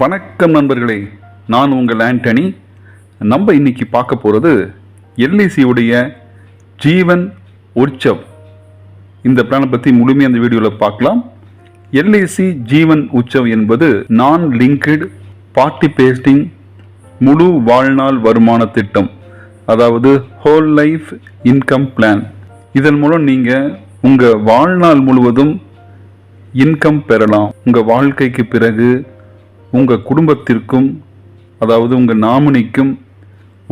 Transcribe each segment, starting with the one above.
வணக்கம் நண்பர்களே நான் உங்கள் ஆண்டனி. நம்ம இன்னைக்கு பார்க்க போகிறது எல்ஐசியுடைய ஜீவன் உற்சவ் இந்த பிளானை பற்றி முழுமையாக அந்த வீடியோவில் பார்க்கலாம். எல்ஐசி ஜீவன் உற்சவ் என்பது நான் லிங்க்டு பார்ட்டி பேஸ்டிங் முழு வாழ்நாள் வருமான திட்டம் அதாவது ஹோல் லைஃப் இன்கம் பிளான் இதன் மூலம் நீங்கள் உங்கள் வாழ்நாள் முழுவதும் இன்கம் பெறலாம். உங்கள் வாழ்க்கைக்கு பிறகு உங்கள் குடும்பத்திற்கும் அதாவது உங்கள் நாமினிக்கும்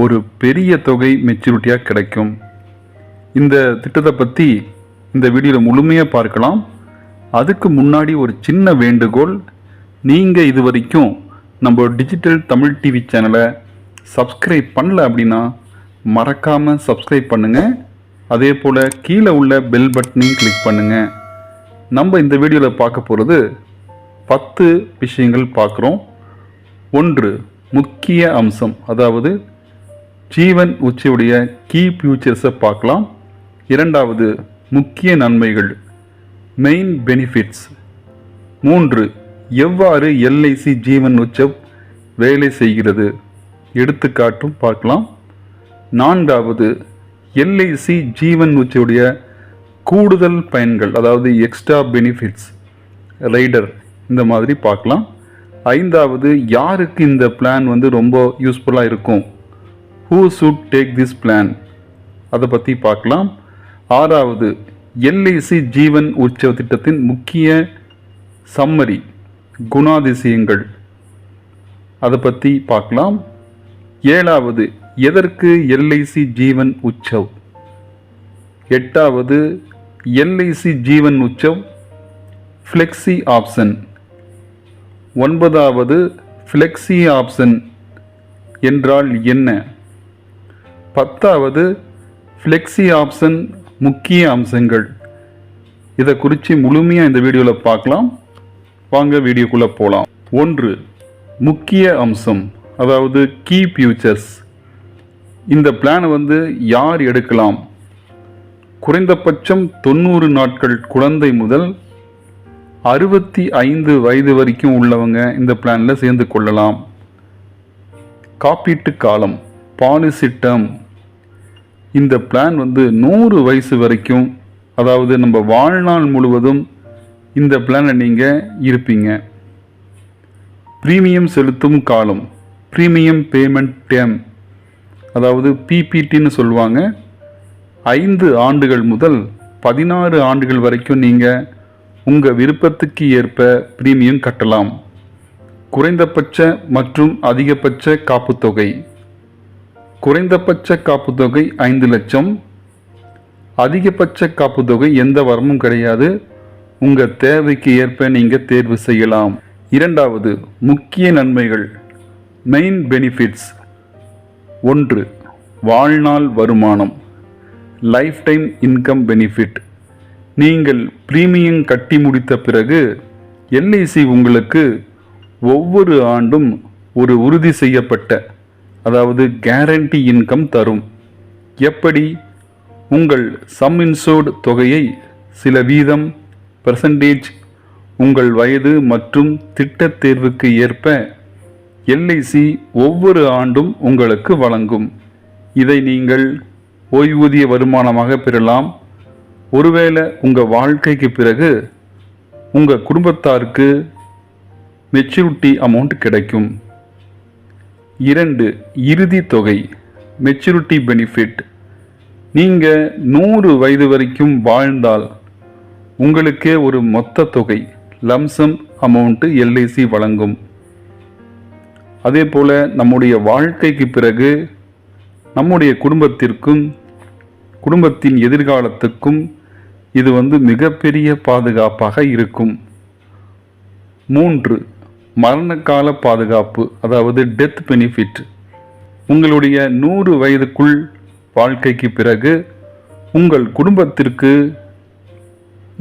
ஒரு பெரிய தொகை மெச்சூரிட்டியாக கிடைக்கும். இந்த திட்டத்தை பற்றி இந்த வீடியோவில் முழுமையாக பார்க்கலாம். அதுக்கு முன்னாடி ஒரு சின்ன வேண்டுகோள் நீங்கள் இது வரைக்கும் நம்ம டிஜிட்டல் தமிழ் டிவி சேனலை சப்ஸ்கிரைப் பண்ணல அப்படின்னா மறக்காமல் சப்ஸ்கிரைப் பண்ணுங்கள் அதே போல் கீழே உள்ள பெல் பட்டனையும் கிளிக் பண்ணுங்கள் நம்ம இந்த வீடியோவில் பார்க்க போகிறது பத்து விஷயங்கள் பார்க்குறோம். ஒன்று முக்கிய அம்சம் அதாவது ஜீவன் உச்சியுடைய கீ ஃபியூச்சர்ஸை பார்க்கலாம். இரண்டாவது முக்கிய நன்மைகள் மெயின் பெனிஃபிட்ஸ் மூன்று எவ்வாறு எல்ஐசி ஜீவன் உச்சவ் வேலை செய்கிறது? எடுத்துக்காட்டும் பார்க்கலாம். நான்காவது எல்ஐசி ஜீவன் உச்சியுடைய கூடுதல் பயன்கள் அதாவது எக்ஸ்ட்ரா பெனிஃபிட்ஸ் ரைடர் இந்த மாதிரி பார்க்கலாம். ஐந்தாவது யாருக்கு இந்த பிளான் வந்து ரொம்ப யூஸ்ஃபுல்லாக இருக்கும்? Who should take this plan அதை பற்றி பார்க்கலாம். ஆறாவது எல்ஐசி ஜீவன் உற்சவ திட்டத்தின் முக்கிய சம்மரி குணாதிசயங்கள். அதை பற்றி பார்க்கலாம். ஏழாவது எதற்கு எல்ஐசி ஜீவன் உற்சவ்? எட்டாவது LIC Jeevan Utsav flexi option ஒன்பதாவது ஃப்ளெக்ஸி ஆப்ஷன் என்றால் என்ன? பத்தாவது ஃப்ளெக்ஸி ஆப்ஷன் முக்கிய அம்சங்கள். இதை குறித்து முழுமையாக இந்த வீடியோவில் பார்க்கலாம். வாங்க வீடியோக்குள்ளே போகலாம் ஒன்று முக்கிய அம்சம் அதாவது கீ ஃபியூச்சர்ஸ் இந்த பிளானை வந்து யார் எடுக்கலாம்? குறைந்தபட்சம் தொண்ணூறு நாட்கள் குழந்தை முதல் அறுபத்தி ஐந்து வயது வரைக்கும் உள்ளவங்க இந்த பிளானில் சேர்ந்து கொள்ளலாம். காப்பீட்டு காலம் பாலிசி டேர்ம் இந்த பிளான் வந்து நூறு வயசு வரைக்கும் அதாவது நம்ம வாழ்நாள் முழுவதும் இந்த பிளானில் நீங்கள் இருப்பீங்க. ப்ரீமியம் செலுத்தும் காலம் ப்ரீமியம் பேமெண்ட் டேம் அதாவது பிபிடின்னு சொல்லுவாங்க. ஐந்து ஆண்டுகள் முதல் பதினாறு ஆண்டுகள் வரைக்கும் நீங்கள் உங்கள் விருப்பத்துக்கு ஏற்ப பிரீமியம் கட்டலாம். குறைந்தபட்ச மற்றும் அதிகபட்ச காப்புத்தொகை. குறைந்தபட்ச காப்புத்தொகை ஐந்து லட்சம். அதிகபட்ச காப்புத்தொகை எந்த வரமும் கிடையாது. உங்கள் தேவைக்கு ஏற்ப நீங்கள் தேர்வு செய்யலாம். இரண்டாவது முக்கிய நன்மைகள். மெயின் பெனிஃபிட்ஸ் ஒன்று வாழ்நாள் வருமானம். லைஃப் டைம் இன்கம் பெனிஃபிட் நீங்கள் பிரீமியம் கட்டி முடித்த பிறகு எல்ஐசி உங்களுக்கு ஒவ்வொரு ஆண்டும் ஒரு உறுதி செய்யப்பட்ட அதாவது கேரண்டி இன்கம் தரும். எப்படி? உங்கள் சம் இன்சோர்டு தொகையை சில வீதம் பெர்சன்டேஜ் உங்கள் வயது மற்றும் திட்டத் தேர்வுக்கு ஏற்ப எல்ஐசி ஒவ்வொரு ஆண்டும் உங்களுக்கு வழங்கும். இதை நீங்கள் ஓய்வூதிய வருமானமாக பெறலாம். ஒருவேளை உங்கள் வாழ்க்கைக்கு பிறகு உங்கள் குடும்பத்தாருக்கு மெச்சூரிட்டி அமௌண்ட் கிடைக்கும். இரண்டு இறுதி தொகை மெச்சூரிட்டி பெனிஃபிட் நீங்கள் நூறு வயது வரைக்கும் வாழ்ந்தால் உங்களுக்கே ஒரு மொத்த தொகை லம்சம் அமௌண்ட்டு எல்ஐசி வழங்கும். அதே போல் நம்முடைய வாழ்க்கைக்கு பிறகு நம்முடைய குடும்பத்திற்கும் குடும்பத்தின் எதிர்காலத்துக்கும் இது வந்து மிகப்பெரிய பாதுகாப்பாக இருக்கும். மூன்று மரணகால பாதுகாப்பு அதாவது டெத் பெனிஃபிட் உங்களுடைய நூறு வயதுக்குள் வாழ்க்கைக்கு பிறகு உங்கள் குடும்பத்திற்கு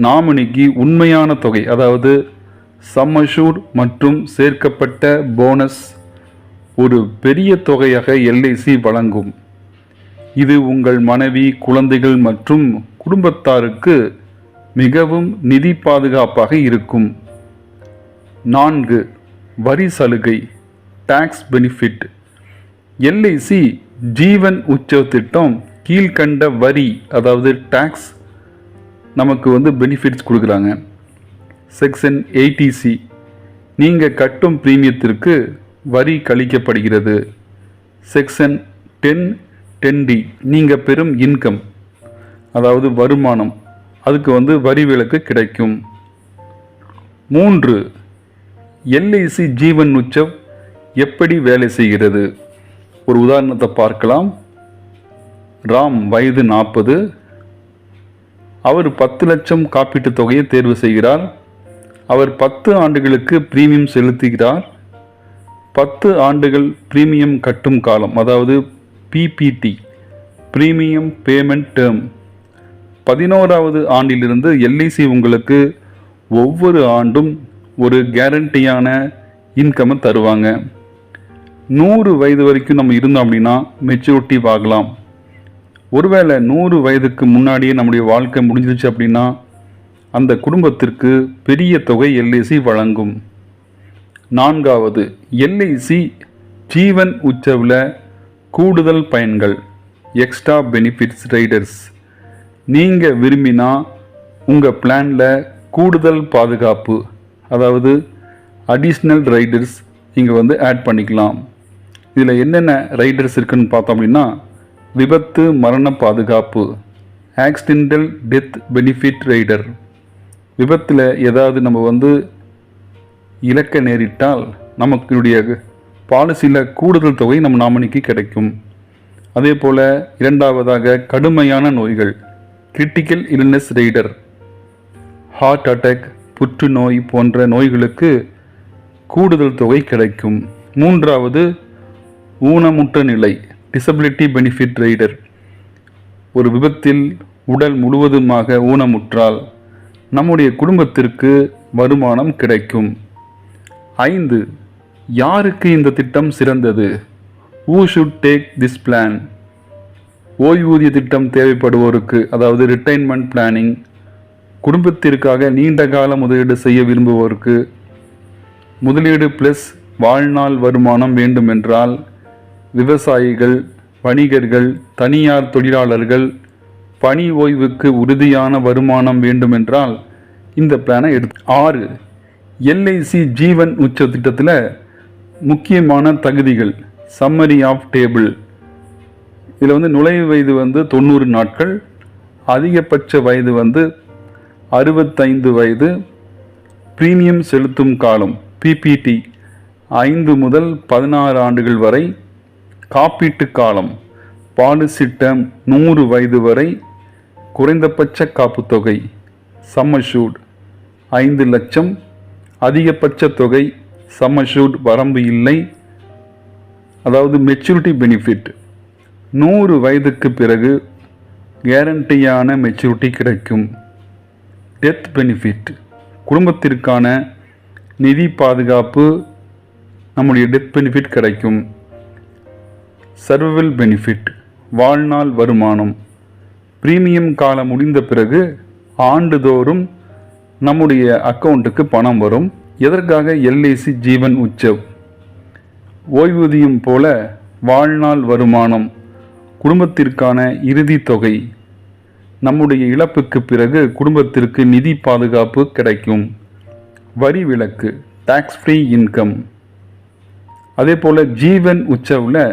நாமினிக்கு உண்மையான தொகை அதாவது சம்மஷூர் மற்றும் சேர்க்கப்பட்ட போனஸ் ஒரு பெரிய தொகையாக எல்ஐசி வழங்கும். இது உங்கள் மனைவி குழந்தைகள் மற்றும் குடும்பத்தாருக்கு மிகவும் நிதி பாதுகாப்பாக இருக்கும். நான்கு வரி சலுகை டாக்ஸ் பெனிஃபிட் எல்ஐசி ஜீவன் உச்ச திட்டம் கீழ்கண்ட வரி அதாவது டாக்ஸ் நமக்கு வந்து பெனிஃபிட்ஸ் கொடுக்குறாங்க. செக்ஷன் எயிட்டிசி நீங்கள் கட்டும் ப்ரீமியத்திற்கு வரி கழிக்கப்படுகிறது. செக்ஷன் டென் டென் டி நீங்கள் பெறும் இன்கம் அதாவது வருமானம் அதுக்கு வந்து வரி விலக்கு கிடைக்கும். மூன்று எல்ஐசி ஜீவன் உச்சவ் எப்படி வேலை செய்கிறது? ஒரு உதாரணத்தை பார்க்கலாம். ராம் வயது நாற்பது. அவர் பத்து லட்சம் காப்பீட்டுத் தொகையை தேர்வு செய்கிறார். அவர் பத்து ஆண்டுகளுக்கு பிரீமியம் செலுத்துகிறார். பத்து ஆண்டுகள் பிரீமியம் கட்டும் காலம் அதாவது பிபிடி பிரீமியம் பேமெண்ட் டேர்ம். பதினோராவது ஆண்டிலிருந்து எல்ஐசி உங்களுக்கு ஒவ்வொரு ஆண்டும் ஒரு கேரண்டியான இன்கம்மை தருவாங்க. நூறு வயது வரைக்கும் நம்ம இருந்தோம் அப்படின்னா மெச்சூரிட்டி வாங்கலாம். ஒருவேளை நூறு வயதுக்கு முன்னாடியே நம்முடைய வாழ்க்கை முடிஞ்சிருச்சு அப்படின்னா அந்த குடும்பத்திற்கு பெரிய தொகை எல்ஐசி வழங்கும். நான்காவது எல்ஐசி ஜீவன் உற்சவில் கூடுதல் பயன்கள் எக்ஸ்ட்ரா பெனிஃபிட்ஸ் ரைடர்ஸ் நீங்கள் விரும்பினா உங்கள் பிளானில் கூடுதல் பாதுகாப்பு அதாவது அடிஷ்னல் ரைடர்ஸ் இங்கே வந்து ஆட் பண்ணிக்கலாம். இதில் என்னென்ன ரைடர்ஸ் இருக்குன்னு பார்த்தோம் அப்படின்னா விபத்து மரண பாதுகாப்பு ஆக்சிடென்டல் டெத் பெனிஃபிட் ரைடர் விபத்தில் ஏதாவது நம்ம வந்து இழக்க நேரிட்டால் நமக்குடைய பாலிசியில் கூடுதல் தொகை நம்ம நாமினிக்கு கிடைக்கும். அதே போல் இரண்டாவதாக கடுமையான நோய்கள் critical illness rider heart attack புற்றுநோய் போன்ற நோய்களுக்கு கூடுதல் தொகை கிடைக்கும். மூன்றாவது ஊனமுற்ற நிலை டிசபிலிட்டி பெனிஃபிட் ரைடர் ஒரு விபத்தில் உடல் முழுவதுமாக ஊனமுற்றால் நம்முடைய குடும்பத்திற்கு வருமானம் கிடைக்கும். ஐந்து யாருக்கு இந்த திட்டம் சிறந்தது? Who should take this plan ஓய்வூதிய திட்டம் தேவைப்படுவோருக்கு அதாவது ரிட்டைன்மெண்ட் பிளானிங் குடும்பத்திற்காக நீண்ட கால முதலீடு செய்ய விரும்புவோருக்கு முதலீடு ப்ளஸ் வாழ்நாள் வருமானம் வேண்டுமென்றால் விவசாயிகள் வணிகர்கள் தனியார் தொழிலாளர்கள் பணி ஓய்வுக்கு உறுதியான வருமானம் வேண்டுமென்றால் இந்த பிளானை எடுத்து ஆறு எல்ஐசி ஜீவன் உச்ச திட்டத்தில் முக்கியமான தகுதிகள் சம்மரி ஆஃப் டேபிள் இதில் வந்து நுழைவு வயது வந்து தொண்ணூறு நாட்கள் அதிகபட்ச வயது வந்து அறுபத்தைந்து வயது பிரீமியம் செலுத்தும் காலம் பிபிடி ஐந்து முதல் பதினாறு ஆண்டுகள் வரை காப்பீட்டு காலம் பாலிசி டேர்ம் நூறு வயது வரை குறைந்தபட்ச காப்புத்தொகை சம்மஷூட் ஐந்து லட்சம் அதிகபட்ச தொகை சம்மஷூட் வரம்பு இல்லை அதாவது மெச்சூரிட்டி பெனிஃபிட் நூறு வயதுக்கு பிறகு கேரண்டியான மெச்சூரிட்டி கிடைக்கும். டெத் பெனிஃபிட் குடும்பத்திற்கான நிதி பாதுகாப்பு நம்முடைய டெத் பெனிஃபிட் கிடைக்கும். சர்வைவல் பெனிஃபிட் வாழ்நாள் வருமானம். ப்ரீமியம் காலம் முடிந்த பிறகு ஆண்டுதோறும் நம்முடைய அக்கௌண்ட்டுக்கு பணம் வரும். எதற்காக? எல்ஐசி ஜீவன் உற்சவ் ஓய்வூதியம் போல வாழ்நாள் வருமானம். குடும்பத்திற்கான இறுதி தொகை. நம்முடைய இழப்புக்கு பிறகு குடும்பத்திற்கு நிதி பாதுகாப்பு கிடைக்கும். வரி விலக்கு டாக்ஸ் ஃப்ரீ இன்கம் அதே போல் ஜீவன் உற்சவில்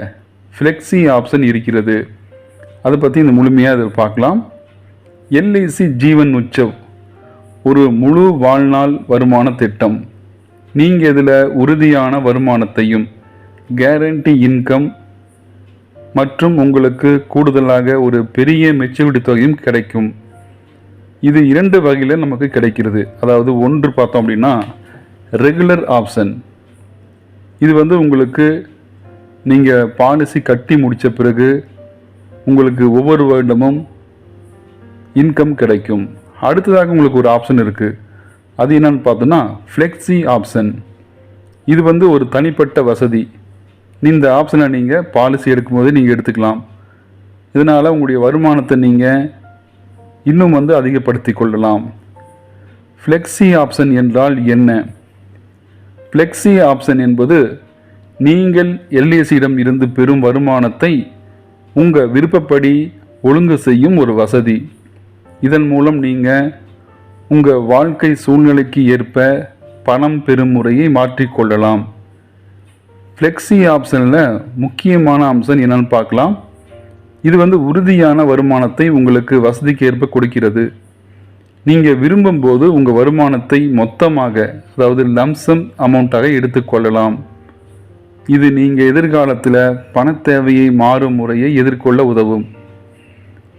ஃப்ளெக்ஸி ஆப்ஷன் இருக்கிறது. அதை பற்றி இந்த முழுமையாக அதை பார்க்கலாம். எல்ஐசி ஜீவன் உற்சவ் ஒரு முழு வாழ்நாள் வருமான திட்டம். நீங்கள் இதில் உறுதியான வருமானத்தையும் கேரண்டி இன்கம் மற்றும் உங்களுக்கு கூடுதலாக ஒரு பெரிய மெச்சூரிட்டி தொகையும் கிடைக்கும். இது இரண்டு வகையில் நமக்கு கிடைக்கிறது. அதாவது ஒன்று பார்த்தோம் அப்படின்னா ரெகுலர் ஆப்ஷன் இது வந்து உங்களுக்கு நீங்கள் பாலிசி கட்டி முடித்த பிறகு உங்களுக்கு ஒவ்வொரு வருடமும் இன்கம் கிடைக்கும். அடுத்ததாக உங்களுக்கு ஒரு ஆப்ஷன் இருக்குது அது என்னென்னு பார்த்தோன்னா ஃப்ளெக்ஸி ஆப்ஷன் இது வந்து ஒரு தனிப்பட்ட வசதி. இந்த ஆப்ஷனை நீங்கள் பாலிசி எடுக்கும்போது நீங்கள் எடுத்துக்கலாம். இதனால் உங்களுடைய வருமானத்தை நீங்கள் இன்னும் வந்து அதிகப்படுத்தி கொள்ளலாம். ஃப்ளெக்ஸி ஆப்ஷன் என்றால் என்ன? ஃப்ளெக்ஸி ஆப்ஷன் என்பது நீங்கள் எல்ஐசியிடம் இருந்து பெறும் வருமானத்தை உங்கள் விருப்பப்படி ஒழுங்கு செய்யும் ஒரு வசதி. இதன் மூலம் நீங்கள் உங்கள் வாழ்க்கை சூழ்நிலைக்கு ஏற்ப பணம் பெறும் முறையை மாற்றிக்கொள்ளலாம் ஃப்ளெக்ஸி ஆப்ஷனில் முக்கியமான அம்சம் என்னென்னு பார்க்கலாம். இது வந்து உறுதியான வருமானத்தை உங்களுக்கு வசதிக்கு ஏற்ப கொடுக்கிறது. நீங்கள் விரும்பும்போது உங்கள் வருமானத்தை மொத்தமாக அதாவது லம்சம் அமௌண்ட்டாக எடுத்துக்கொள்ளலாம் இது நீங்கள் எதிர்காலத்தில் பண தேவையை மாறும் முறையை எதிர்கொள்ள உதவும்.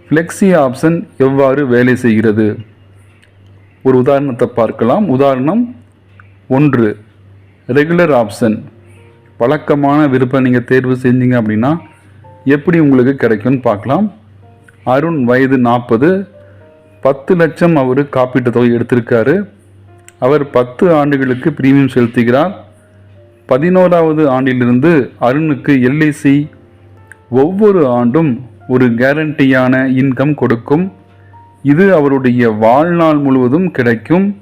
ஃப்ளெக்ஸி ஆப்ஷன் எவ்வாறு வேலை செய்கிறது? ஒரு உதாரணத்தை பார்க்கலாம். உதாரணம் ஒன்று ரெகுலர் ஆப்ஷன் வழக்கமான விருப்பம் நீங்கள் தேர்வு செஞ்சீங்க அப்படின்னா எப்படி உங்களுக்கு கிடைக்கும்னு பார்க்கலாம். அருண் வயது நாற்பது பத்து லட்சம் அவர் காப்பீட்டு தொகை எடுத்திருக்காரு. அவர் பத்து ஆண்டுகளுக்கு பிரீமியம் செலுத்துகிறார். பதினோராவது ஆண்டிலிருந்து அருணுக்கு எல்ஐசி ஒவ்வொரு ஆண்டும் ஒரு கேரண்டியான இன்கம் கொடுக்கும். இது அவருடைய வாழ்நாள் முழுவதும் கிடைக்கும்.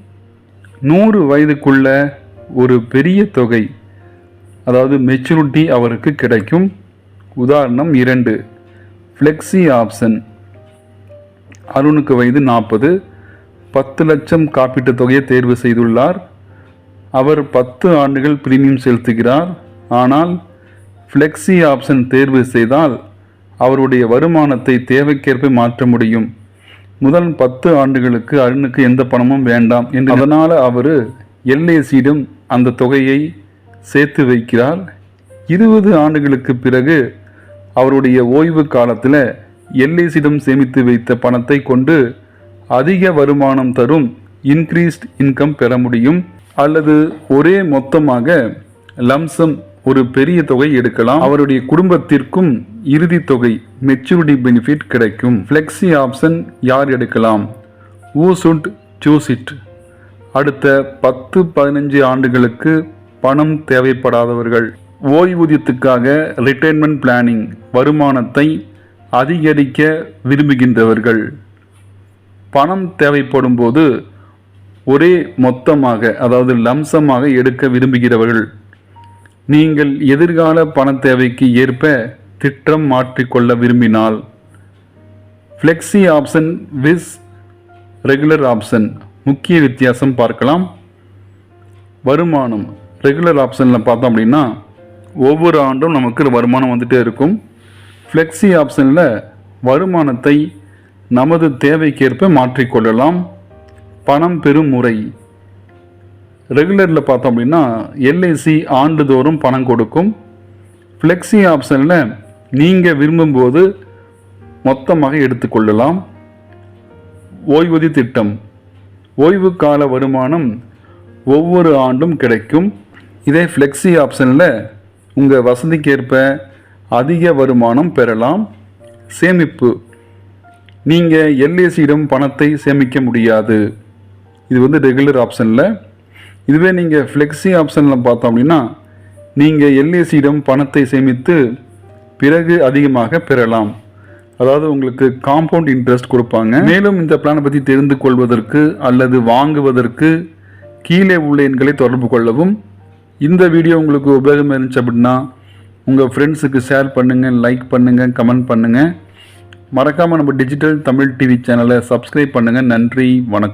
நூறு வயதுக்குள்ள ஒரு பெரிய தொகை. அதாவது மெச்சூரிட்டி அவருக்கு கிடைக்கும். உதாரணம் இரண்டு. ஃப்ளெக்ஸி ஆப்ஷன் அருணுக்கு வயது நாற்பது. பத்து லட்சம் காப்பீட்டுத் தொகையை தேர்வு செய்துள்ளார். அவர் பத்து ஆண்டுகள் பிரீமியம் செலுத்துகிறார். ஆனால் ஃப்ளெக்ஸி ஆப்ஷன் தேர்வு செய்தால் அவருடைய வருமானத்தை தேவைக்கேற்ப மாற்ற முடியும். முதல் பத்து ஆண்டுகளுக்கு அருணுக்கு எந்த பணமும் வேண்டாம். என்று அதனால் அவர் எல்ஐசியிடம் அந்த தொகையை சேர்த்து வைக்கிறார். இருபது ஆண்டுகளுக்கு பிறகு அவருடைய ஓய்வு காலத்தில் எல்ஐசியிடம் சேமித்து வைத்த பணத்தை கொண்டு அதிக வருமானம் தரும் இன்க்ரீஸ்ட் இன்கம் பெற முடியும். அல்லது ஒரே மொத்தமாக லம்சம் ஒரு பெரிய தொகை எடுக்கலாம். அவருடைய குடும்பத்திற்கும் இறுதி தொகை மெச்சூரிட்டி பெனிஃபிட் கிடைக்கும். ஃப்ளெக்ஸி ஆப்ஷன் யார் எடுக்கலாம்? ஊ சுட் சூஸ் இட் அடுத்த பத்து பதினஞ்சு ஆண்டுகளுக்கு பணம் தேவைப்படாதவர்கள். ஓய்வூதியத்துக்காக ரிட்டைர்மெண்ட் பிளானிங் வருமானத்தை அதிகரிக்க விரும்புகின்றவர்கள். பணம் தேவைப்படும் போது ஒரே மொத்தமாக அதாவது லம்சமாக எடுக்க விரும்புகிறவர்கள். நீங்கள் எதிர்கால பண தேவைக்கு ஏற்ப திட்டம் மாற்றிக்கொள்ள விரும்பினால் flexi option vs regular option முக்கிய வித்தியாசம் பார்க்கலாம். வருமானம். ரெகுலர் ஆப்ஷனில் பார்த்தோம் அப்படின்னா ஒவ்வொரு ஆண்டும் நமக்கு வருமானம் வந்துகிட்டே இருக்கும். ஃப்ளெக்ஸி ஆப்ஷனில் வருமானத்தை நமது தேவைக்கேற்ப மாற்றிக்கொள்ளலாம் பணம் பெறும் முறை. ரெகுலரில் பார்த்தோம் அப்படின்னா எல்ஐசி ஆண்டுதோறும் பணம் கொடுக்கும். ஃப்ளெக்ஸி ஆப்ஷனில் நீங்கள் விரும்பும்போது மொத்தமாக எடுத்துக்கொள்ளலாம் ஓய்வூதிய திட்டம். ஓய்வு கால வருமானம் ஒவ்வொரு ஆண்டும் கிடைக்கும். இதே ஃப்ளெக்ஸி ஆப்ஷனில் உங்கள் வசதிக்கேற்ப அதிக வருமானம் பெறலாம். சேமிப்பு. நீங்கள் எல்ஐசியிடம் பணத்தை சேமிக்க முடியாது. இது வந்து ரெகுலர் ஆப்ஷனில் இதுவே நீங்கள் ஃப்ளெக்ஸி ஆப்ஷனில் பார்த்தோம் அப்படின்னா நீங்கள் எல்ஐசியிடம் பணத்தை சேமித்து பிறகு அதிகமாக பெறலாம். அதாவது உங்களுக்கு காம்பவுண்ட் இன்ட்ரெஸ்ட் கொடுப்பாங்க. மேலும் இந்த பிளானை பற்றி தெரிந்து கொள்வதற்கு அல்லது வாங்குவதற்கு கீழே உள்ள எண்களை தொடர்பு கொள்ளவும். இந்த வீடியோ உங்களுக்கு உபயோகமாக இருந்துச்சு அப்படின்னா உங்கள் ஃப்ரெண்ட்ஸுக்கு ஷேர் பண்ணுங்கள் லைக் பண்ணுங்கள் கமெண்ட் பண்ணுங்கள் மறக்காமல் நம்ம டிஜிட்டல் தமிழ் டிவி சேனலை சப்ஸ்கிரைப் பண்ணுங்கள் நன்றி வணக்கம்.